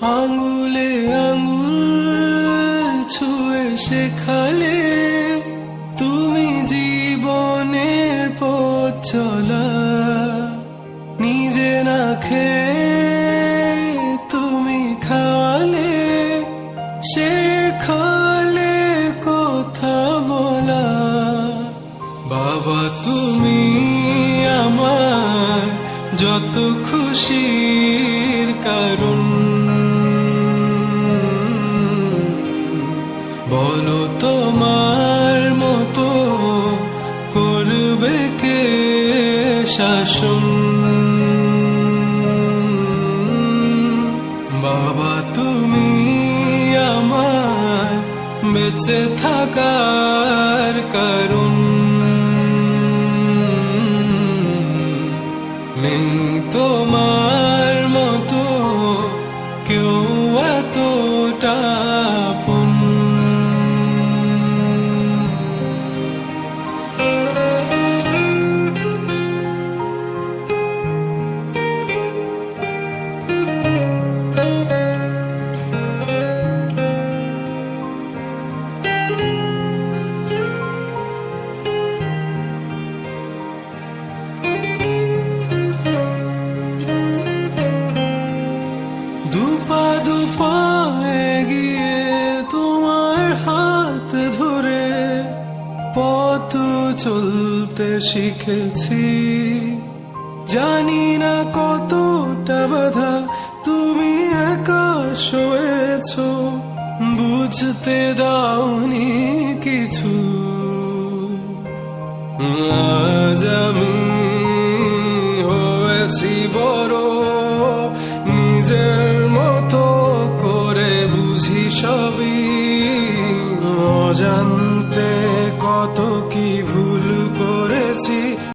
আঙ্গুলে আঙ্গুল ছুঁয়ে শেখালে তুমি জীবনের পথ চলা। নিজে না খেয়ে তুমি খাওয়ালে, শেখালে কথা বলা। বাবা তুমি আমার যত খুশির কারণ। বলো তোমার মতো করবে কে শাসন? বাবা, তুমি আমার বেঁচে থাকার কারণ। নেই তোমার মতো কেউ এতটা এগিয়ে তোমার হাত ধরে চলতে শিখেছি। জানি না কতটা বাধা তুমি একা শোয়েছ বুঝতে দাওনি কিছু। আজ আমি হয়েছি বড় নিজের অজান্তে কত কি ভুল করেছি।